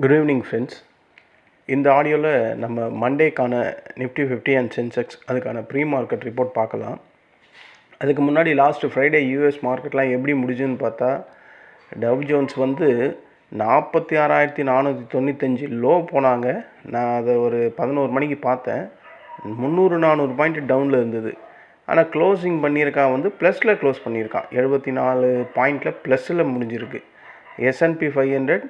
Good evening friends இந்த ஆடியோவில் நம்ம மண்டேக்கான நிஃப்டி ஃபிஃப்டி அண்ட் சென்செக்ஸ் அதுக்கான ப்ரீ மார்க்கெட் ரிப்போர்ட் பார்க்கலாம். அதுக்கு முன்னாடி லாஸ்ட்டு ஃப்ரைடே யூஎஸ் மார்க்கெட்லாம் எப்படி முடிஞ்சுன்னு பார்த்தா டவ் ஜோன்ஸ் வந்து நாற்பத்தி ஆறாயிரத்தி நானூற்றி தொண்ணூத்தஞ்சு லோ போனாங்க. நான் அதை ஒரு பதினோரு மணிக்கு பார்த்தேன். முந்நூறு நானூறு பாயிண்ட் டவுனில் இருந்தது. ஆனால் க்ளோசிங் பண்ணியிருக்கான் வந்து ப்ளஸில் க்ளோஸ் பண்ணியிருக்கான். எழுபத்தி நாலு பாயிண்டில் ப்ளஸில் முடிஞ்சிருக்கு. S N P five hundred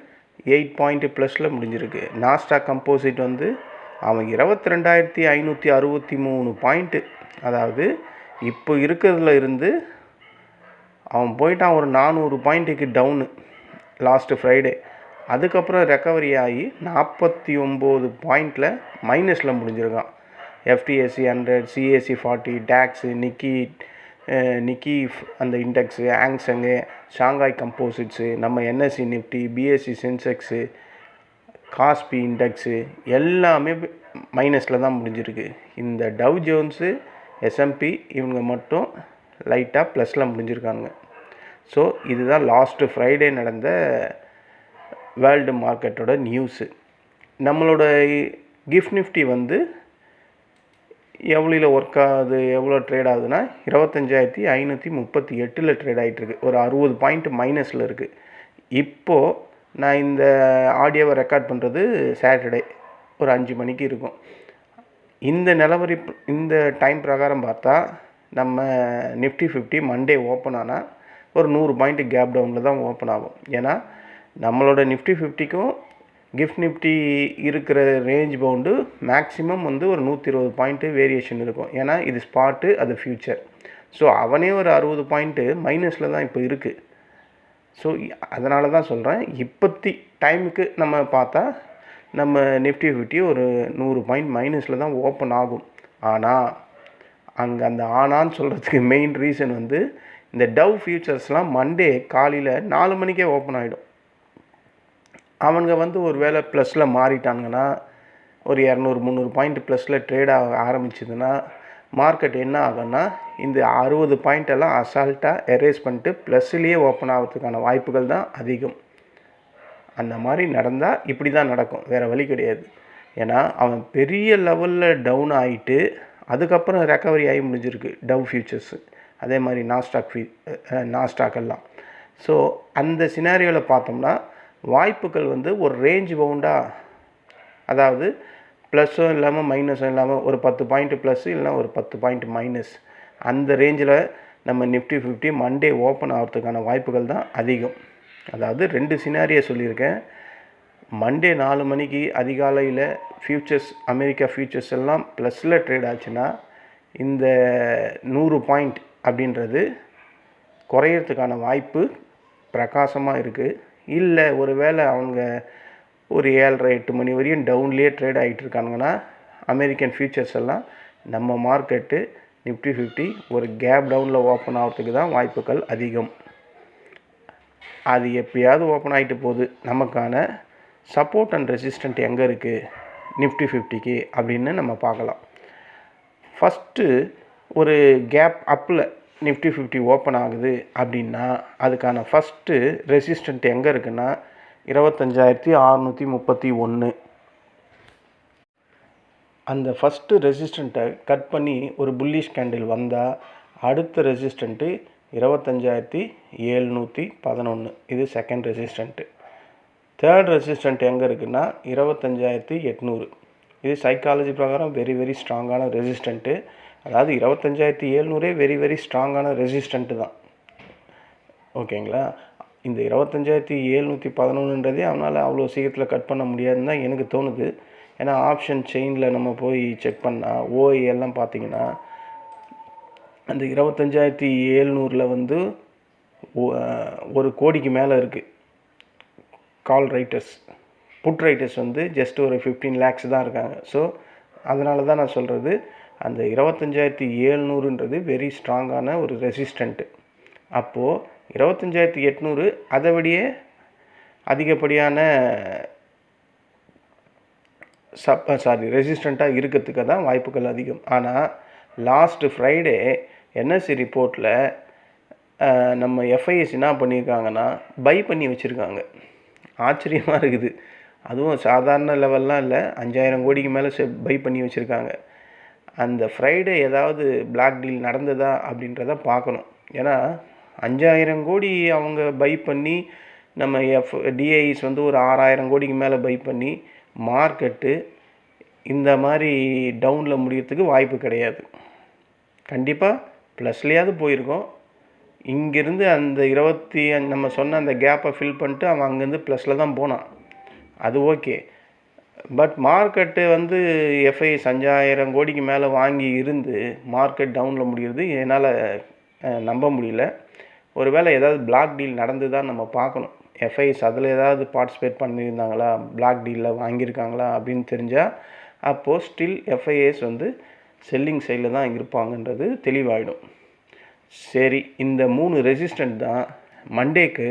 eight point ப்ளஸில் முடிஞ்சிருக்கு. நாஸ்டா கம்போசிட் வந்து அவன் இருபத்தி ரெண்டாயிரத்தி ஐநூற்றி அறுபத்தி மூணு பாயிண்ட்டு அதாவது இப்போ இருக்கிறதுல இருந்து அவன் போயிட்டான் ஒரு நானூறு பாயிண்ட்டுக்கு டவுனு லாஸ்ட்டு ஃப்ரைடே அதுக்கப்புறம் ரெக்கவரி ஆகி நாற்பத்தி ஒம்பது பாயிண்டில் மைனஸில் முடிஞ்சிருக்கான். FTSE hundred CAC forty DAX Nikkei Nikkei அந்த index Hang Seng Shanghai composites நம்ம NSE Nifty BSE Sensex KOSPI index எல்லாமே மைனஸில் தான் முடிஞ்சிருக்கு. இந்த டவ் ஜோன்ஸு எஸ்எம்பி இவங்க மட்டும் லைட்டாக ப்ளஸில் முடிஞ்சிருக்காங்க ஸோ இதுதான் லாஸ்ட்டு ஃப்ரைடே நடந்த வேர்ல்டு மார்க்கெட்டோட நியூஸு. நம்மளோட கிஃப்ட் நிஃப்டி வந்து எவ்வளோல ஒர்க் ஆகுது எவ்வளோ ட்ரேட் ஆகுதுன்னா இருபத்தஞ்சாயிரத்தி ஐநூற்றி முப்பத்தி எட்டில் ட்ரேட் ஆகிட்டுருக்கு ஒரு அறுபது பாயிண்ட் மைனஸில் இருக்குது இப்போது நான் இந்த ஆடியோவை ரெக்கார்ட் பண்ணுறது சாட்டர்டே ஒரு அஞ்சு மணிக்கு இருக்கும். இந்த நிலவரி இந்த டைம் பிரகாரம் பார்த்தா நம்ம நிஃப்டி ஃபிஃப்டி மண்டே ஓப்பன் ஆனால் ஒரு நூறு பாயிண்ட் கேப் டவுனில் தான் ஓப்பன் ஆகும். ஏன்னா நம்மளோட நிஃப்டி ஃபிஃப்டிக்கும் கிஃப்ட் நிஃப்டி இருக்கிற ரேஞ்ச் பவுண்டு மேக்ஸிமம் வந்து ஒரு நூற்றி இருபது பாயிண்ட்டு வேரியேஷன் இருக்கும். ஏன்னா இது ஸ்பாட்டு அது ஃப்யூச்சர் ஸோ அவனே ஒரு அறுபது பாயிண்ட்டு மைனஸில் தான் இப்போ இருக்குது ஸோ அதனால தான் சொல்கிறேன் இப்போத்தி டைமுக்கு நம்ம பார்த்தா நம்ம நிஃப்டி ஃபிஃப்டி ஒரு நூறு பாயிண்ட் மைனஸில் தான் ஓப்பன் ஆகும். ஆனால் அங்கே அந்த ஆனான்னு சொல்கிறதுக்கு மெயின் ரீசன் வந்து இந்த டவ் ஃபியூச்சர்ஸ்லாம் மண்டே காலையில் நாலு மணிக்கே ஓப்பன் ஆகிடும் அவங்க வந்து ஒரு வேளை ப்ளஸில் மாறிட்டாங்கன்னா ஒரு இரநூறு முந்நூறு பாயிண்ட் ப்ளஸில் ட்ரேட் ஆக ஆரம்பிச்சதுன்னா மார்க்கெட் என்ன ஆகும்னா இந்த அறுபது பாயிண்டெல்லாம் அசால்ட்டாக எரேஸ் பண்ணிட்டு ப்ளஸ்லேயே ஓப்பன் ஆகிறதுக்கான வாய்ப்புகள் தான் அதிகம். அந்த மாதிரி நடந்தால் இப்படி தான் நடக்கும். வேறு வழி கிடையாது. ஏன்னா அவன் பெரிய லெவலில் டவுன் ஆகிட்டு அதுக்கப்புறம் ரெக்கவரி ஆகி முடிஞ்சிருக்கு. டவ் ஃபியூச்சர்ஸு அதே மாதிரி நாஸ்டாக் ஃபீ நாஸ்டாக் எல்லாம். ஸோ அந்த சினாரியோவில் பார்த்தோம்னா வாய்ப்புகள் வந்து ஒரு ரேஞ்ச் பவுண்டாக அதாவது ப்ளஸ்ஸும் இல்லாமல் மைனஸும் இல்லாமல் ஒரு பத்து பாயிண்ட்டு ப்ளஸ்ஸு இல்லைனா ஒரு பத்து பாயிண்ட் மைனஸ் அந்த ரேஞ்சில் நம்ம நிஃப்டி ஃபிஃப்டி மண்டே ஓப்பன் ஆகிறதுக்கான வாய்ப்புகள் தான் அதிகம். அதாவது ரெண்டு சினாரியை சொல்லியிருக்கேன். மண்டே நாலு மணிக்கு அதிகாலையில் ஃப்யூச்சர்ஸ் அமெரிக்கா ஃப்யூச்சர்ஸ் எல்லாம் ப்ளஸில் ட்ரேட் ஆச்சுன்னா இந்த நூறு பாயிண்ட் அப்படின்றது குறையிறதுக்கான வாய்ப்பு பிரகாசமாக இருக்குது இல்லை ஒரு வேளை அவங்க ஒரு ஏழரை எட்டு மணி வரையும் டவுன்லேயே ட்ரேட் ஆகிட்டு இருக்காங்கன்னா அமெரிக்கன் ஃபியூச்சர்ஸ் எல்லாம் நம்ம மார்க்கெட்டு நிஃப்டி ஃபிஃப்டி ஒரு கேப் டவுனில் ஓப்பன் ஆகிறதுக்கு தான் வாய்ப்புகள் அதிகம். அது எப்பயாவது ஓப்பன் ஆகிட்டு போகுது. நமக்கான சப்போர்ட் அண்ட் ரெசிஸ்டண்ட் எங்கே இருக்குது நிஃப்டி ஃபிஃப்டிக்கு அப்படின்னு நம்ம பார்க்கலாம். ஃபஸ்ட்டு ஒரு கேப் அப்பில் நிஃப்டி ஃபிஃப்டி ஓப்பன் ஆகுது அப்படின்னா அதுக்கான ஃபஸ்ட்டு ரெசிஸ்டண்ட் எங்கே இருக்குன்னா இருபத்தஞ்சாயிரத்தி அறநூற்றி முப்பத்தி ஒன்று அந்த ஃபஸ்ட்டு ரெசிஸ்டண்ட்டை கட் பண்ணி ஒரு புல்லிஷ் கேண்டில் வந்தால் அடுத்த ரெசிஸ்டண்ட்டு இருபத்தஞ்சாயிரத்தி ஏழ்நூற்றி பதினொன்று இது செகண்ட் ரெசிஸ்டண்ட்டு தேர்ட் ரெசிஸ்டண்ட் எங்கே இருக்குன்னா இருபத்தஞ்சாயிரத்தி எட்நூறு. இது சைக்காலஜி பிரகாரம் வெரி வெரி ஸ்ட்ராங்கான ரெசிஸ்டண்ட்டு அதாவது இருபத்தஞ்சாயிரத்தி ஏழ்நூறே வெரி வெரி ஸ்ட்ராங்கான ரெசிஸ்டண்ட்டு தான். ஓகேங்களா இந்த இருபத்தஞ்சாயிரத்தி ஏழ்நூற்றி பதினொன்றுன்றதே அவனால் அவ்வளோ சீக்கிரத்தில் கட் பண்ண முடியாதுன்னு தான் எனக்கு தோணுது. ஏன்னா ஆப்ஷன் செயினில் நம்ம போய் செக் பண்ணால் ஓஐ எல்லாம் பார்த்தீங்கன்னா அந்த இருபத்தஞ்சாயிரத்தி ஏழ்நூறில் வந்து ஒரு கோடிக்கு மேலே இருக்குது கால் ரைட்டர்ஸ் புட் ரைட்டர்ஸ் வந்து ஜஸ்ட் ஒரு ஃபிஃப்டீன் லேக்ஸ் தான் இருக்காங்க. ஸோ அதனால தான் நான் சொல்கிறது அந்த இருபத்தஞ்சாயிரத்தி ஏழ்நூறுன்றது வெரி ஸ்ட்ராங்கான ஒரு ரெசிஸ்டண்ட்டு அப்போது இருபத்தஞ்சாயிரத்தி எட்நூறு அதை விடையே அதிகப்படியான சப் சாரி ரெசிஸ்டண்ட்டாக இருக்கிறதுக்கு தான் வாய்ப்புகள் அதிகம். ஆனால் லாஸ்ட்டு ஃப்ரைடே என்எஸ்சி ரிப்போர்ட்டில் நம்ம எஃப்ஐஎஸ் என்ன பண்ணியிருக்காங்கன்னா பை பண்ணி வச்சுருக்காங்க. ஆச்சரியமாக இருக்குது. அதுவும் சாதாரண லெவல்லாம் இல்லை. அஞ்சாயிரம் கோடிக்கு மேலே செ பை பண்ணி வச்சுருக்காங்க. அந்த ஃப்ரைடே ஏதாவது பிளாக் டீல் நடந்ததா அப்படின்றத பார்க்கணும். ஏன்னா அஞ்சாயிரம் கோடி அவங்க பை பண்ணி நம்ம எஃப் டிஐஸ் வந்து ஒரு ஆறாயிரம் கோடிக்கு மேலே பை பண்ணி மார்க்கெட்டு இந்த மாதிரி டவுனில் முடியறதுக்கு வாய்ப்பு கிடையாது. கண்டிப்பாக ப்ளஸ்லேயாவது போயிருக்கோம். இங்கேருந்து அந்த இருபத்தி நம்ம சொன்ன அந்த கேப்பை ஃபில் பண்ணிட்டு அவன் அங்கேருந்து ப்ளஸில் தான் போனான். அது ஓகே பட் மார்க்கெட்டு வந்து எஃப்ஐஎஸ் அஞ்சாயிரம் கோடிக்கு மேலே வாங்கி இருந்து மார்க்கெட் டவுனில் முடிகிறது என்னால் நம்ப முடியல. ஒருவேளை ஏதாவது பிளாக் டீல் நடந்து தான் நம்ம பார்க்கணும். எஃப்ஐஎஸ் அதில் ஏதாவது பார்ட்டிசிபேட் பண்ணியிருந்தாங்களா? பிளாக் டீலில் வாங்கியிருக்காங்களா? அப்படின்னு தெரிஞ்சால் அப்போது ஸ்டில் எஃப்ஐஎஸ் வந்து செல்லிங் சைடில் தான் இருப்பாங்கன்றது தெளிவாயிடும். சரி இந்த மூணு ரெசிஸ்டண்ட் தான் மண்டேக்கு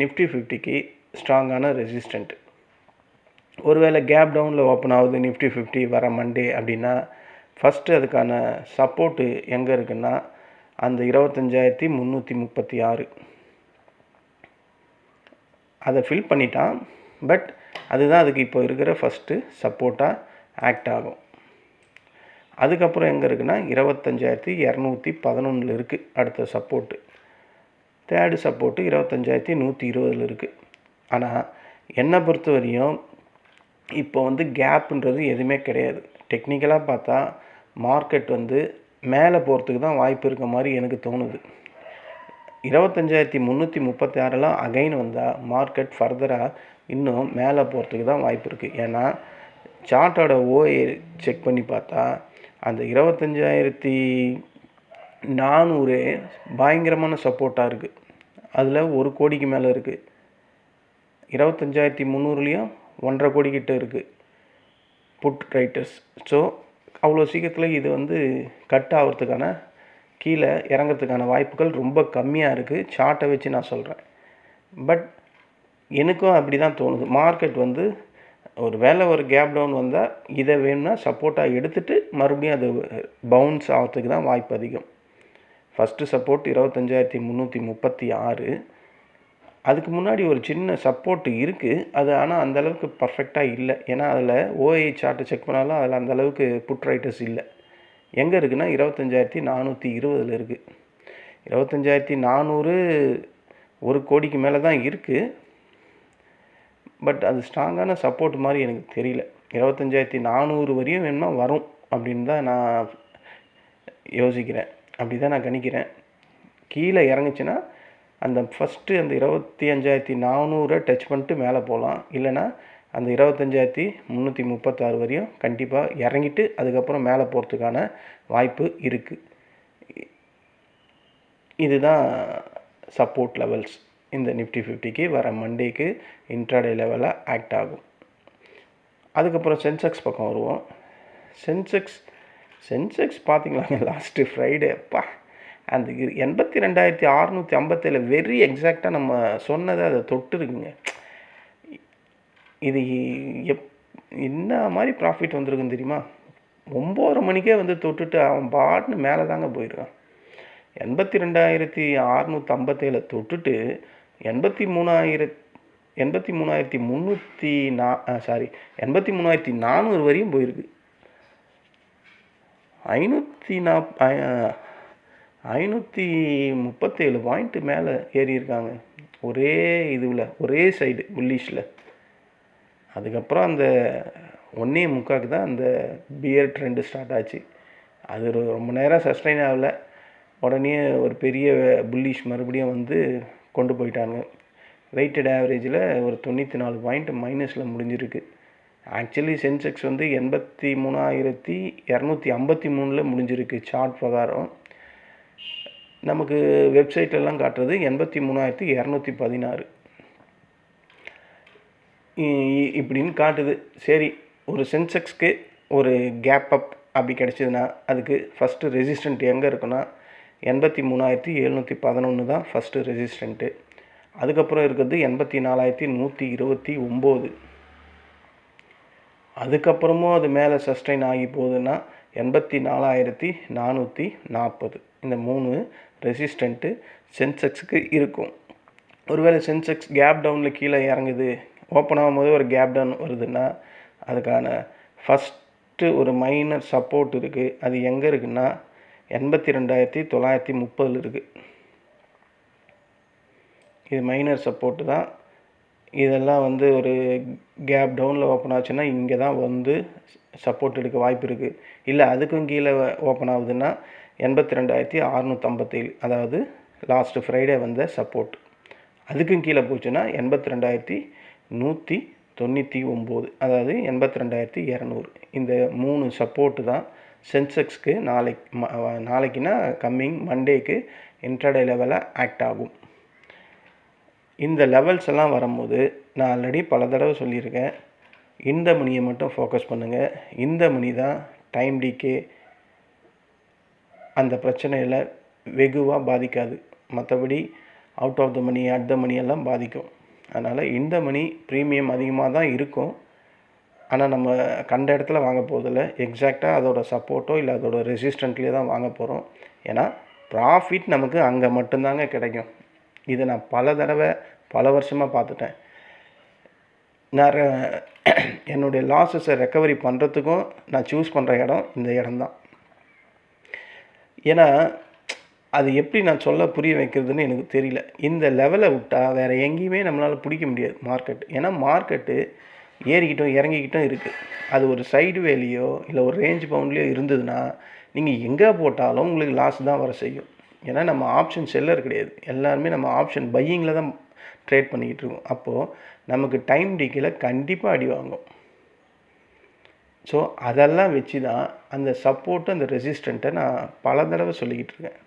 நிஃப்டி ஃபிஃப்டிக்கு ஸ்ட்ராங்கான ரெசிஸ்டண்ட் ஒருவேளை கேப் டவுனில் ஓப்பன் ஆகுது நிஃப்டி ஃபிஃப்டி வர மண்டே அப்படின்னா ஃபஸ்ட்டு அதுக்கான சப்போர்ட்டு எங்கே இருக்குன்னா அந்த இருபத்தஞ்சாயிரத்தி முந்நூற்றி முப்பத்தி ஆறு. அதை ஃபில் பண்ணிட்டான். பட் அதுதான் அதுக்கு இப்போ இருக்கிற ஃபஸ்ட்டு சப்போர்ட்டாக ஆக்ட் ஆகும். அதுக்கப்புறம் எங்கே இருக்குன்னா இருபத்தஞ்சாயிரத்தி இரநூத்தி பதினொன்றில் இருக்குது அடுத்த சப்போர்ட்டு தேர்டு சப்போர்ட்டு இருபத்தஞ்சாயிரத்தி நூற்றி இருபதில் இருக்குது ஆனால் என்னை பொறுத்த வரையும் இப்போ வந்து கேப்புன்றது எதுவுமே கிடையாது. டெக்னிக்கலாக பார்த்தா மார்க்கெட் வந்து மேலே போகிறதுக்கு தான் வாய்ப்பு இருக்க மாதிரி எனக்கு தோணுது. இருபத்தஞ்சாயிரத்தி முந்நூற்றி முப்பத்தி ஆறுலாம் அகைன் வந்தால் மார்க்கெட் ஃபர்தராக இன்னும் மேலே போகிறதுக்கு தான் வாய்ப்பு இருக்குது ஏன்னா சார்ட்டோட ஓஏ செக் பண்ணி பார்த்தா அந்த இருபத்தஞ்சாயிரத்தி நானூறு பயங்கரமான சப்போர்ட்டாக இருக்குது அதில் ஒரு கோடிக்கு மேலே இருக்குது இருபத்தஞ்சாயிரத்தி முந்நூறுலேயும் ஒன்றரை கோடி கிட்ட இருக்குது புட் ரைட்டர்ஸ் ஸோ அவ்வளோ சீக்கிரத்தில் இது வந்து கட் ஆகிறதுக்கான கீழே இறங்கிறதுக்கான வாய்ப்புகள் ரொம்ப கம்மியாக இருக்குது சார்ட்டை வச்சு நான் சொல்கிறேன் பட் எனக்கும் அப்படி தான் தோணுது. மார்க்கெட் வந்து ஒரு வேலை ஒரு கேப் டவுன் வந்தால் இதை வேணும்னா சப்போர்ட்டாக எடுத்துகிட்டு மறுபடியும் அது பவுன்ஸ் ஆகிறதுக்கு தான் வாய்ப்பு அதிகம். ஃபஸ்ட்டு சப்போர்ட் இருபத்தஞ்சாயிரத்தி முந்நூற்றி முப்பத்தி ஆறு. அதுக்கு முன்னாடி ஒரு சின்ன சப்போர்ட் இருக்குது அது ஆனால் அந்தளவுக்கு பர்ஃபெக்டாக இல்லை. ஏன்னா அதில் ஓஐ சார்ட்டை செக் பண்ணாலும் அதில் அந்தளவுக்கு புட் ரைட்டர்ஸ் இல்லை. எங்கே இருக்குன்னா இருபத்தஞ்சாயிரத்தி நானூற்றி இருபதில் இருக்குது இருபத்தஞ்சாயிரத்தி நானூறு ஒரு கோடிக்கு மேலே தான் இருக்குது பட் அது ஸ்ட்ராங்கான சப்போர்ட் மாதிரி எனக்கு தெரியல. இருபத்தஞ்சாயிரத்தி நானூறு வரையும் வேணுமா வரும் அப்படின்னு தான் நான் யோசிக்கிறேன். அப்படி தான் நான் கணிக்கிறேன். கீழே இறங்குச்சுன்னா அந்த ஃபஸ்ட்டு அந்த இருபத்தி அஞ்சாயிரத்தி நானூறை டச் பண்ணிட்டு மேலே போகலாம். இல்லைன்னா அந்த இருபத்தஞ்சாயிரத்தி முந்நூற்றி முப்பத்தாறு வரையும் கண்டிப்பாக இறங்கிட்டு அதுக்கப்புறம் மேலே போகிறதுக்கான வாய்ப்பு இருக்குது இதுதான் சப்போர்ட் லெவல்ஸ் இந்த நிஃப்டி ஃபிஃப்டிக்கு வர மண்டேக்கு இன்ட்ராடே லெவலில் ஆக்ட் ஆகும். அதுக்கப்புறம் சென்செக்ஸ் பக்கம் வருவோம். சென்செக்ஸ் சென்செக்ஸ் பார்த்தீங்களாங்க லாஸ்ட்டு ஃப்ரைடே அப்பா அந்த எண்பத்தி ரெண்டாயிரத்தி அறநூற்றி ஐம்பத்தேழு வெரி எக்ஸாக்டாக நம்ம சொன்னதை அதை தொட்டு இருக்குங்க இது எப் என்ன மாதிரி ப்ராஃபிட் வந்திருக்குன்னு தெரியுமா? ஒம்போதரை மணிக்கே வந்து தொட்டுட்டு அவன் பாட்டுன்னு மேலே தாங்க போயிருக்கான் எண்பத்தி ரெண்டாயிரத்தி அறநூற்றி ஐம்பத்தேழு தொட்டுட்டு எண்பத்தி மூணாயிரத் எண்பத்தி மூணாயிரத்தி முந்நூற்றி நா சாரி எண்பத்தி மூணாயிரத்தி நானூறு வரையும் போயிருக்கு. ஐநூற்றி நாப் ஐநூற்றி முப்பத்தேழு பாயிண்ட்டு மேலே ஏறியிருக்காங்க. ஒரே இதுவில் ஒரே சைடு புல்லிஷில் அதுக்கப்புறம் அந்த ஒன்றே முக்காக்கு தான் அந்த பியர் ட்ரெண்டு ஸ்டார்ட் ஆச்சு. அது ரொம்ப நேரம் சஸ்டைன் ஆகலை. உடனே ஒரு பெரிய புல்லிஷ் மறுபடியும் வந்து கொண்டு போயிட்டாங்க. வெயிட்டட் ஆவரேஜில் ஒரு தொண்ணூற்றி நாலு பாயிண்ட் மைனஸில் முடிஞ்சிருக்கு. ஆக்சுவலி சென்செக்ஸ் வந்து எண்பத்தி மூணாயிரத்தி இரநூத்தி ஐம்பத்தி மூணில் முடிஞ்சிருக்கு சார்ட் பிரகாரம். நமக்கு வெப்சைட்லலாம் காட்டுறது எண்பத்தி மூணாயிரத்தி இரநூத்தி பதினாறு. இப்படின்னு காட்டுது. சரி ஒரு சென்செக்ஸ்க்கு ஒரு கேப் அப் அப்படி கிடச்சிதுன்னா அதுக்கு ஃபஸ்ட்டு ரெசிஸ்டண்ட் எங்கே இருக்குன்னா எண்பத்தி மூணாயிரத்தி எழுநூற்றி பதினொன்று தான் ஃபஸ்ட்டு ரெசிஸ்டண்ட்டு அதுக்கப்புறம் இருக்கிறது எண்பத்தி நாலாயிரத்தி நூற்றி இருபத்தி ஒம்பது. அதுக்கப்புறமும் அது மேலே சஸ்டைன் ஆகி போகுதுன்னா எண்பத்தி நாலாயிரத்தி நானூற்றி நாற்பது. இந்த மூணு ரெசிஸ்டண்ட்டு சென்செக்ஸுக்கு இருக்கும். ஒருவேளை சென்செக்ஸ் கேப் டவுனில் கீழே இறங்குது ஓப்பன் ஆகும்போது ஒரு கேப் டவுன் வருதுன்னா அதுக்கான ஃபஸ்ட்டு ஒரு மைனர் சப்போர்ட் இருக்குது அது எங்கே இருக்குன்னா எண்பத்தி ரெண்டாயிரத்தி தொள்ளாயிரத்தி முப்பதில் இருக்குது இது மைனர் சப்போர்ட்டு தான். இதெல்லாம் வந்து ஒரு கேப் டவுனில் ஓப்பன் ஆச்சுன்னா இங்கே தான் வந்து சப்போர்ட் எடுக்க வாய்ப்பு இருக்குது இல்லை அதுக்கும் கீழே ஓப்பன் ஆகுதுன்னா எண்பத்தி ரெண்டாயிரத்தி அறநூற்றம்பத்தேழு அதாவது லாஸ்ட்டு ஃப்ரைடே வந்த சப்போர்ட் அதுக்கும் கீழே போச்சுன்னா எண்பத்தி ரெண்டாயிரத்தி நூற்றி தொண்ணூற்றி ஒம்பது அதாவது எண்பத்தி ரெண்டாயிரத்தி இரநூறு. இந்த மூணு சப்போர்ட்டு தான் சென்செக்ஸ்க்கு நாளைக்கு நாளைக்குன்னா கம்மிங் மண்டேக்கு இன்ட்ரடே லெவலில் ஆக்ட் ஆகும். இந்த லெவல்ஸ் எல்லாம் வரும்போது நான் ஆல்ரெடி பல தடவை சொல்லியிருக்கேன். இந்த மணியை மட்டும் ஃபோக்கஸ் பண்ணுங்கள் இந்த மணி தான் டைம் டிகே அந்த பிரச்சனையில் வெகுவாக பாதிக்காது. மற்றபடி out of the money at the money எல்லாம் பாதிக்கும். அதனால் இந்த மணி ப்ரீமியம் அதிகமாக தான் இருக்கும். ஆனால் நம்ம கண்ட இடத்துல வாங்க போதில்ல எக்ஸாக்டாக அதோட சப்போர்ட்டோ இல்லை அதோட ரெசிஸ்டண்ட்லேயே தான் வாங்க போகிறோம் ஏன்னா ப்ராஃபிட் நமக்கு அங்கே மட்டும்தாங்க கிடைக்கும். இதை நான் பல தடவை பல வருஷமாக பார்த்துட்டேன். நான் என்னுடைய லாஸஸை ரெக்கவரி பண்ணுறதுக்கும் நான் சூஸ் பண்ணுற இடம் இந்த இடம்தான் ஏன்னா அது எப்படி நான் சொல்ல புரிய வைக்கிறதுன்னு எனக்கு தெரியல. இந்த லெவலை விட்டால் வேறு எங்கேயுமே நம்மளால் பிடிக்க முடியாது மார்க்கெட் ஏன்னா மார்க்கெட்டு ஏறிக்கிட்டும் இறங்கிக்கிட்டும் இருக்குது அது ஒரு சைடு வேலியோ இல்லை ஒரு ரேஞ்ச் பவுண்ட்லேயோ இருந்ததுன்னா நீங்கள் எங்கே போட்டாலும் உங்களுக்கு லாஸ் தான் வர செய்யும். ஏன்னா நம்ம ஆப்ஷன் செல்லர் கிடையாது. எல்லாருமே நம்ம ஆப்ஷன் பையிங்கில் தான் ட்ரேட் பண்ணிக்கிட்டு இருக்கோம். அப்போது நமக்கு டைம் டிக்கில் கண்டிப்பாக அடி வாங்கும். ஸோ அதெல்லாம் வச்சு தான் அந்த சப்போர்ட்டு அந்த ரெசிஸ்டண்ட்டை நான் பல தடவை சொல்லிக்கிட்டு இருக்கேன்.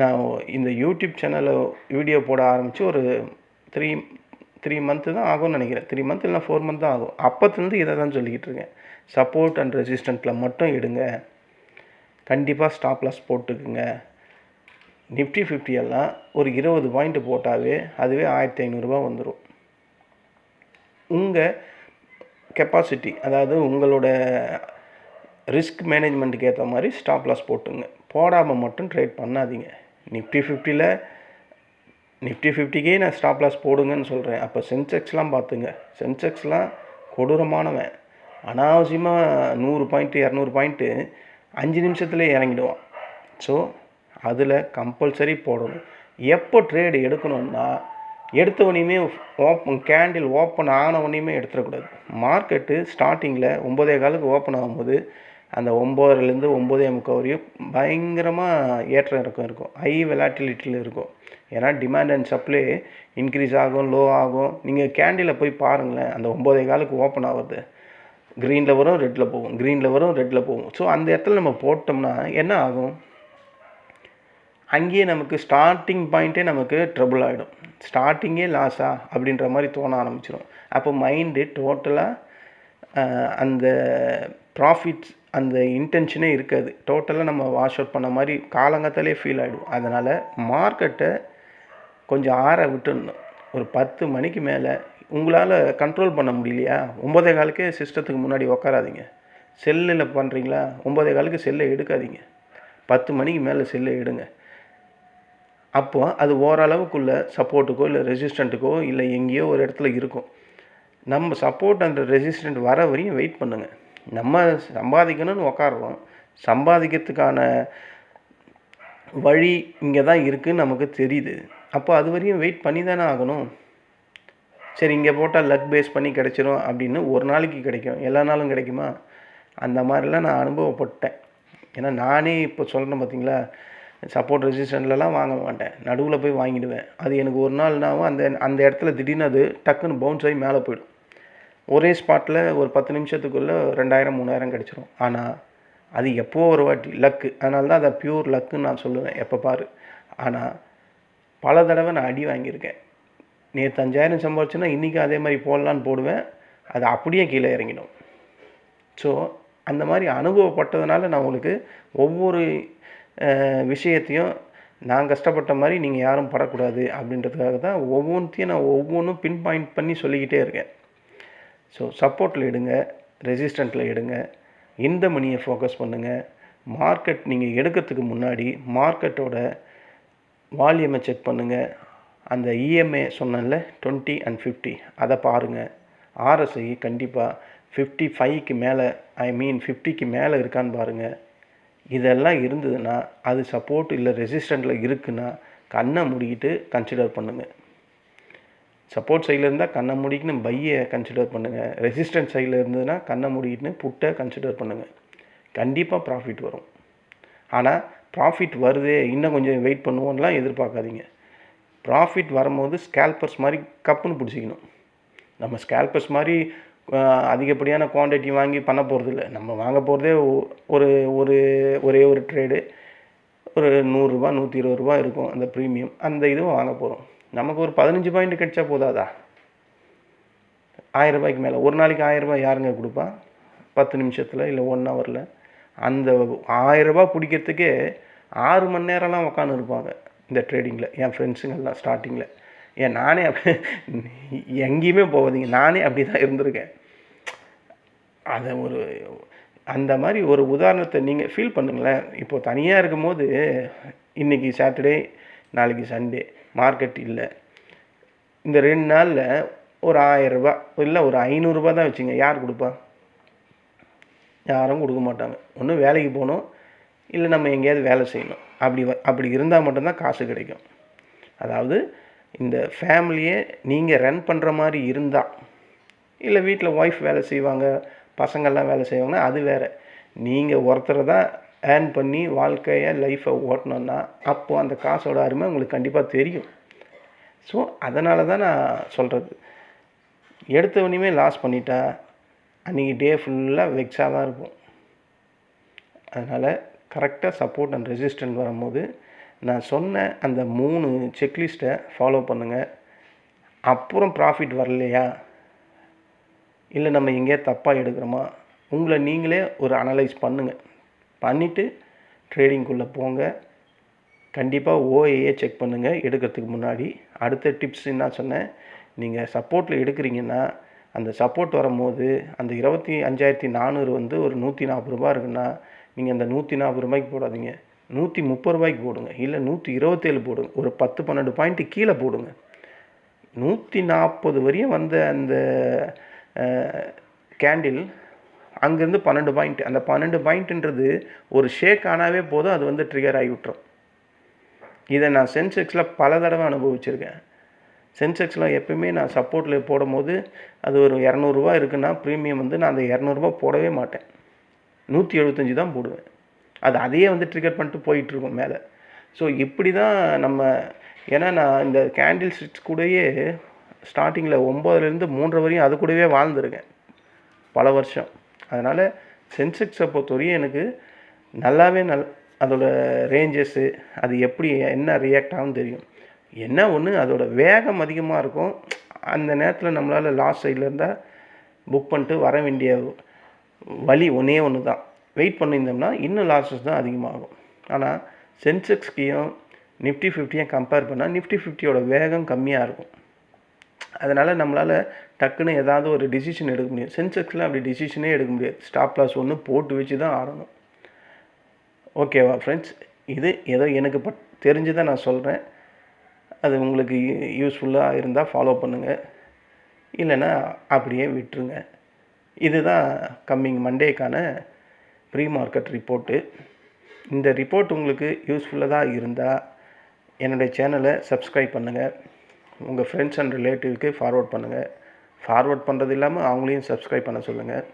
நான் இந்த யூடியூப் சேனலில் வீடியோ போட ஆரம்பித்து ஒரு த்ரீ த்ரீ மந்த்து தான் ஆகும்னு நினைக்கிறேன். த்ரீ மந்த் இல்லை ஃபோர் மந்த் தான் ஆகும். அப்போத்துலேருந்து இதை தான் சொல்லிக்கிட்டு இருக்கேன். சப்போர்ட் அண்ட் ரெசிஸ்டண்ட்டில் மட்டும் எடுங்க கண்டிப்பாக ஸ்டாப் லாஸ் போட்டுக்குங்க. நிஃப்டி ஃபிஃப்டி எல்லாம் ஒரு இருபது பாயிண்ட் போட்டாவே அதுவே ஆயிரத்தி ஐநூறுரூவா வந்துடும் உங்கள் கெப்பாசிட்டி அதாவது உங்களோட ரிஸ்க் மேனேஜ்மெண்ட்டுக்கு ஏற்ற மாதிரி ஸ்டாப் லாஸ் போட்டுங்க. போடாமல் மட்டும் ட்ரேட் பண்ணாதீங்க. நிஃப்டி ஃபிஃப்டியில் நிஃப்டி ஃபிஃப்டிக்கே நான் ஸ்டாப் லாஸ் போடுங்கன்னு சொல்கிறேன் அப்போ சென்செக்ஸ்லாம் பார்த்துங்க. சென்செக்ஸ்லாம் கொடூரமானவன். அனாவசியமாக நூறு பாயிண்ட்டு இரநூறு பாயிண்ட்டு அஞ்சு நிமிஷத்துலேயே இறங்கிடுவான். ஸோ அதில் கம்பல்சரி போடணும். எப்போ ட்ரேடு எடுக்கணும்னா எடுத்த உடனேயுமே ஓப்பன் கேண்டில் ஓப்பன் ஆனவனையுமே எடுத்துடக்கூடாது. மார்க்கெட்டு ஸ்டார்டிங்கில் ஒம்பதே காலுக்கு ஓப்பன் ஆகும்போது அந்த ஒம்போதுலேருந்து ஒம்போதே முக்கால் வரையும் பயங்கரமாக ஏற்ற இறக்கம் இருக்கும். ஹை வெலாட்டிலிட்டியில் இருக்கும். ஏன்னா டிமாண்ட் அண்ட் சப்ளை இன்க்ரீஸ் ஆகும் லோ ஆகும். நீங்கள் கேண்டில் போய் பாருங்களேன் அந்த ஒம்போதே காலுக்கு ஓப்பன் ஆகுது க்ரீனில் வரும் ரெட்டில் போகும். க்ரீனில் வரும் ரெட்டில் போகும். ஸோ அந்த இடத்துல நம்ம போட்டோம்னா என்ன ஆகும்? அங்கேயே நமக்கு ஸ்டார்டிங் பாயிண்ட்டே நமக்கு ட்ரபுள் ஆகிடும் ஸ்டார்டிங்கே லாஸா அப்படின்ற மாதிரி தோண ஆரம்பிச்சிடும் அப்போ மைண்டு டோட்டலாக அந்த ப்ராஃபிட்ஸ் அந்த இன்டென்ஷனே இருக்காது. டோட்டலாக நம்ம வாஷ் அவுட் பண்ண மாதிரி காலங்கத்தாலே ஃபீல் ஆகிடும் அதனால் மார்க்கெட்டை கொஞ்சம் ஆற விட்டுடணும் ஒரு பத்து மணிக்கு மேலே உங்களால் கண்ட்ரோல் பண்ண முடியலையா? ஒம்பதே காலுக்கே சிஸ்டத்துக்கு முன்னாடி உக்காராதீங்க. செல்லில் பண்ணுறீங்களா ஒம்பதே காலுக்கு செல்லை எடுக்காதீங்க. பத்து மணிக்கு மேலே செல்லை எடுங்க. அப்போ அது ஓரளவுக்குள்ள சப்போர்ட்டுக்கோ இல்லை ரெசிஸ்டண்ட்டுக்கோ இல்லை எங்கேயோ ஒரு இடத்துல இருக்கும். நம்ம சப்போர்ட் அந்த ரெசிஸ்டண்ட் வர வரையும் வெயிட் பண்ணுங்கள் நம்ம சம்பாதிக்கணும்னு உக்காடுறோம் சம்பாதிக்கிறதுக்கான வழி இங்கே தான் இருக்குதுன்னு நமக்கு தெரியுது. அப்போ அது வரையும் வெயிட் பண்ணி தானே ஆகணும். சரி இங்கே போட்டால் லக் பேஸ் பண்ணி கிடைச்சிரும் அப்படின்னு ஒரு நாளைக்கு கிடைக்கும். எல்லா நாளும் கிடைக்குமா? அந்த மாதிரிலாம் நான் அனுபவப்பட்டேன். ஏன்னா நானே இப்போ சொல்கிறேன் பார்த்தீங்களா சப்போர்ட் ரெசிஸ்டன்ட்லலாம் வாங்க மாட்டேன். நடுவில் போய் வாங்கிடுவேன். அது எனக்கு ஒரு நாள்னாவும் அந்த அந்த இடத்துல திடீர்னு அது டக்குன்னு பவுன்ஸ் ஆகி மேலே போயிடும். ஒரே ஸ்பாட்டில் ஒரு பத்து நிமிஷத்துக்குள்ளே ரெண்டாயிரம் மூணாயிரம் கிடச்சிரும். ஆனால் அது எப்போ ஒரு வாட்டி? லக்கு அதனால தான் அதை பியூர் லக்குன்னு நான் சொல்லுவேன். எப்போ பாரு. ஆனால் பல தடவை நான் அடி வாங்கியிருக்கேன். நேற்று அஞ்சாயிரம் சம்பாதிச்சுன்னா இன்றைக்கி அதே மாதிரி போடலான்னு போடுவேன். அது அப்படியே கீழே இறங்கிடும். ஸோ அந்த மாதிரி அனுபவப்பட்டதுனால நான் உங்களுக்கு ஒவ்வொரு விஷயத்தையும் நான் கஷ்டப்பட்ட மாதிரி நீங்கள் யாரும் படக்கூடாது அப்படின்றதுக்காக தான் ஒவ்வொன்றையும் நான் ஒவ்வொன்றும் பின் பாயிண்ட் பண்ணி சொல்லிக்கிட்டே இருக்கேன். ஸோ சப்போர்ட்டில் எடுங்க ரெசிஸ்டண்ட்டில் எடுங்க இந்த மணியை ஃபோக்கஸ் பண்ணுங்கள் மார்க்கெட் நீங்கள் எடுக்கிறதுக்கு முன்னாடி மார்க்கெட்டோட வால்யூமை செக் பண்ணுங்கள் அந்த இஎம்ஐ சொன்னேன்ல டுவெண்ட்டி அண்ட் ஃபிஃப்டி அதை பாருங்கள் ஆர்எஸ்ஐ கண்டிப்பாக ஃபிஃப்டி ஃபைவ்க்கு மேலே ஐ மீன் ஃபிஃப்டிக்கு மேலே இருக்கான்னு பாருங்கள் இதெல்லாம் இருந்ததுன்னா அது சப்போர்ட் இல்லை ரெசிஸ்டண்ட்டில் இருக்குன்னா கண்ணை மூடிக்கிட்டு கன்சிடர் பண்ணுங்கள் சப்போர்ட் சைடில் இருந்தால் கண்ணை மூடிக்கின்னு பையை கன்சிடர் பண்ணுங்கள் ரெசிஸ்டன்ட் சைடில் இருந்ததுன்னா கண்ணை மூடிக்கிட்டு புட்டை கன்சிடர் பண்ணுங்கள் கண்டிப்பாக ப்ராஃபிட் வரும். ஆனால் ப்ராஃபிட் வருதே இன்னும் கொஞ்சம் வெயிட் பண்ணுவோம்லாம் எதிர்பார்க்காதீங்க. ப்ராஃபிட் வரும்போது ஸ்கேல்பர்ஸ் மாதிரி கப்புன்னு பிடிச்சிக்கணும். நம்ம ஸ்கேல்பர்ஸ் மாதிரி அதிகப்படியான குவான்டிட்டி வாங்கி பண்ண போகிறதில்ல நம்ம வாங்க போகிறதே ஒரு ஒரு ஒரே ஒரு ட்ரேடு ஒரு நூறுரூவா நூற்றி இருபது ரூபா இருக்கும் அந்த ப்ரீமியம் அந்த இதுவும் வாங்க போகிறோம் நமக்கு ஒரு பதினஞ்சு பாயிண்ட் கிடைச்சா போதாதா? ஆயிரம் ரூபாய்க்கு மேலே. ஒரு நாளைக்கு ஆயிரரூபா யாருங்க கொடுப்பா? பத்து நிமிஷத்தில் இல்லை ஒன் ஹவரில் அந்த ஆயிரரூபா பிடிக்கிறதுக்கே ஆறு மணி நேரம்லாம் உட்காந்துருப்பாங்க இந்த ட்ரேடிங்கில் என் ஃப்ரெண்ட்ஸுங்கெல்லாம் ஸ்டார்டிங்கில் ஏன் நானே அப்படி எங்கேயுமே போகாதீங்க. நானே அப்படி தான் இருந்திருக்கேன். அதை ஒரு அந்த மாதிரி ஒரு உதாரணத்தை நீங்கள் ஃபீல் பண்ணுங்களேன். இப்போது தனியாக இருக்கும்போது இன்றைக்கி சாட்டர்டே நாளைக்கு சண்டே மார்க்கெட் இல்லை. இந்த ரெண்டு நாளில் ஒரு ஆயிரரூபா இல்லை ஒரு ஐநூறுரூபா தான் வச்சுங்க. யார் கொடுப்பா? யாரும் கொடுக்க மாட்டாங்க. ஒன்று வேலைக்கு போகணும் இல்லை நம்ம எங்கேயாவது வேலை செய்யணும். அப்படி வ- அப்படி இருந்தால் மட்டும்தான் காசு கிடைக்கும். அதாவது இந்த ஃபேமிலியை நீங்கள் ரன் பண்ணுற மாதிரி இருந்தால் இல்லை வீட்டில் ஒய்ஃப் வேலை செய்வாங்க பசங்கள்லாம் வேலை செய்வாங்கன்னா அது வேறு. நீங்கள் ஒருத்தரை தான் ஏர்ன் பண்ணி வாழ்க்கையை லைஃப்பை ஓட்டணுன்னா அப்போது அந்த காசோட அருமை உங்களுக்கு கண்டிப்பாக தெரியும். ஸோ அதனால தான் நான் சொல்கிறது எடுத்தவனையுமே லாஸ் பண்ணிட்டா அன்றைக்கி டே ஃபுல்லாக வெக்ஸாக தான் இருக்கும். அதனால் கரெக்டாக சப்போர்ட் அண்ட் ரெசிஸ்டன்ட் வரும்போது நான் சொன்ன அந்த மூணு செக்லிஸ்ட்டை ஃபாலோ பண்ணுங்கள் அப்புறம் ப்ராஃபிட் வரலையா? இல்லை நம்ம எங்கேயா தப்பாக எடுக்கிறோமா? உங்களை நீங்களே ஒரு அனலைஸ் பண்ணுங்கள் பண்ணிவிட்டு ட்ரேடிங்குள்ளே போங்க. கண்டிப்பாக ஓஏஏ செக் பண்ணுங்கள் எடுக்கிறதுக்கு முன்னாடி அடுத்த டிப்ஸ் என்ன சொன்னேன். நீங்கள் சப்போர்ட்டில் எடுக்கிறீங்கன்னா அந்த சப்போர்ட் வரும்போது அந்த இருபத்தி அஞ்சாயிரத்தி நானூறு வந்து ஒரு நூற்றி நாற்பது ரூபா இருக்குன்னா நீங்கள் அந்த நூற்றி நாற்பது ரூபாய்க்கு போடாதீங்க. நூற்றி முப்பது ரூபாய்க்கு போடுங்க. இல்லை நூற்றி இருபத்தேழு போடுங்க. ஒரு பத்து பன்னெண்டு பாயிண்ட்டு கீழே போடுங்க. நூற்றி நாற்பது வரையும் வந்த அந்த கேண்டில் அங்கேருந்து பன்னெண்டு பாயிண்ட் அந்த பன்னெண்டு பாயிண்ட்டுன்றது ஒரு ஷேக் ஆனாவே போதும் அது வந்து ட்ரிகர் ஆகி விட்டுரும். இதை நான் சென்செக்ஸில் பல தடவை அனுபவிச்சிருக்கேன். சென்செக்ஸில் எப்பயுமே நான் சப்போர்ட்டில் போடும்போது அது ஒரு இரநூறுவா இருக்குன்னா ப்ரீமியம் வந்து நான் அந்த இரநூறுபா போடவே மாட்டேன். நூற்றி எழுபத்தஞ்சி தான் போடுவேன். அது அதையே வந்து ட்ரிகர் பண்ணிட்டு போயிட்டுருக்கும் மேலே. ஸோ இப்படி தான் நம்ம ஏன்னா நான் இந்த கேண்டில் ஸ்டிக்ஸ் கூடயே ஸ்டார்டிங்கில் ஒம்போதுலேருந்து மூன்றரை வரையும் அது கூடவே வாழ்ந்துருக்கேன். பல வருஷம். அதனால் சென்செக்ஸை பொறுத்தவரையும் எனக்கு நல்லாவே நல் அதோட ரேஞ்சஸ்ஸு அது எப்படி என்ன ரியாக்ட் ஆகும் தெரியும். என்ன ஒன்று அதோட வேகம் அதிகமாக இருக்கும். அந்த நேரத்தில் நம்மளால் லாஸ்ட் சைடில் இருந்தால் புக் பண்ணிட்டு வர வேண்டிய வழி ஒன்றே ஒன்று தான் வெயிட் பண்ணியிருந்தோம்னா இன்னும் லாஸஸ் தான் அதிகமாகும். ஆனால் சென்செக்ஸ்கையும் நிஃப்டி ஃபிஃப்டியும் கம்பேர் பண்ணால் நிஃப்டி ஃபிஃப்டியோட வேகம் கம்மியாக இருக்கும். அதனால் நம்மளால் டக்குன்னு ஏதாவது ஒரு டிசிஷன் எடுக்க முடியும். சென்செக்ஸில் அப்படி டிசிஷனே எடுக்க முடியாது. ஸ்டாப் லாஸ் ஒன்று போட்டு வச்சு தான் ஆடணும். ஓகேவா ஃப்ரெண்ட்ஸ் இது ஏதோ எனக்கு பட் தெரிஞ்சு தான் நான் சொல்கிறேன் அது உங்களுக்கு யூஸ்ஃபுல்லாக இருந்தால் ஃபாலோ பண்ணுங்கள் இல்லைன்னா அப்படியே விட்டுருங்க. இதுதான் கம்மிங் மண்டேக்கான ப்ரீ மார்க்கெட் ரிப்போர்ட்டு. இந்த ரிப்போர்ட் உங்களுக்கு யூஸ்ஃபுல்லாக இருந்தால் என்னுடைய சேனலை சப்ஸ்கிரைப் பண்ணுங்கள் உங்கள் ஃப்ரெண்ட்ஸ் அண்ட் ரிலேட்டிவ்க்கு ஃபார்வர்ட் பண்ணுங்கள் ஃபார்வர்ட் பண்ணுறது இல்லாமல் அவங்களையும் சப்ஸ்கிரைப் பண்ண சொல்லுங்கள்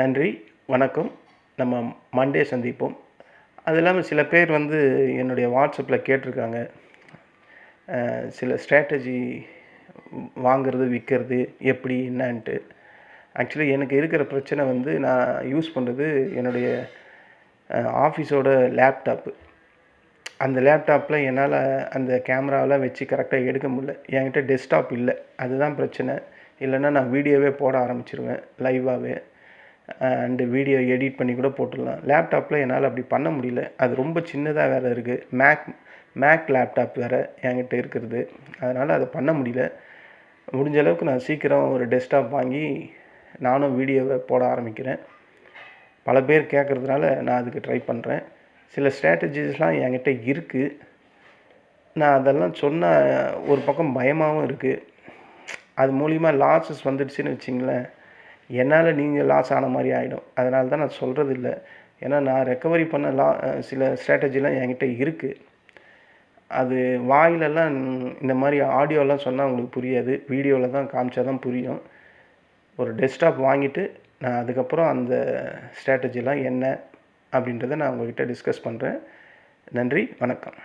நன்றி வணக்கம். நம்ம மண்டே சந்திப்போம். அது இல்லாமல் சில பேர் வந்து என்னுடைய வாட்ஸ்அப்பில் கேட்டிருக்காங்க. சில ஸ்ட்ராட்டஜி வாங்குறது விற்கிறது எப்படி என்னன்ட்டு. ஆக்சுவலி எனக்கு இருக்கிற பிரச்சனை வந்து நான் யூஸ் பண்ணுறது என்னுடைய ஆஃபீஸோட லேப்டாப்பு அந்த லேப்டாப்பில் என்னால் அந்த கேமராவெலாம் வச்சு கரெக்டாக எடுக்க முடியல. என்கிட்ட டெஸ்க்டாப் இல்லை. அதுதான் பிரச்சனை. இல்லைன்னா நான் வீடியோவே போட ஆரம்பிச்சிருவேன் லைவாகவே அண்டு வீடியோ எடிட் பண்ணி கூட போட்டுடலாம். லேப்டாப்பில் என்னால் அப்படி பண்ண முடியல. அது ரொம்ப சின்னதாக வேறு இருக்குது மேக் மேக் லேப்டாப் வேறு என்கிட்ட இருக்கிறது. அதனால் அதை பண்ண முடியல. முடிஞ்ச அளவுக்கு நான் சீக்கிரம் ஒரு டெஸ்க்டாப் வாங்கி நானும் வீடியோவை போட ஆரம்பிக்கிறேன். பல பேர் கேட்குறதுனால நான் அதுக்கு ட்ரை பண்ணுறேன் சில ஸ்ட்ராட்டஜிஸ்லாம் என்கிட்ட இருக்குது நான் அதெல்லாம் சொன்ன ஒரு பக்கம் பயமாகவும் இருக்குது அது மூலிமா லாஸஸ் வந்துடுச்சுன்னு வச்சிங்களேன். என்னால் நீங்கள் லாஸ் ஆன மாதிரி ஆகிடும் அதனால தான் நான் சொல்கிறது இல்லை ஏன்னா நான் ரெக்கவரி பண்ண லா சில ஸ்ட்ராட்டஜிலாம் என்கிட்ட இருக்குது அது வாயிலெல்லாம் இந்த மாதிரி ஆடியோலாம் சொன்னால் உங்களுக்கு புரியாது. வீடியோவில் தான் காமிச்சா தான் புரியும். ஒரு டெஸ்க்டாப் வாங்கிட்டு நான் அதுக்கப்புறம் அந்த ஸ்ட்ராட்டஜிலாம் என்ன அப்படின்றத நான் உங்கள்கிட்ட டிஸ்கஸ் பண்ணுறேன் நன்றி வணக்கம்.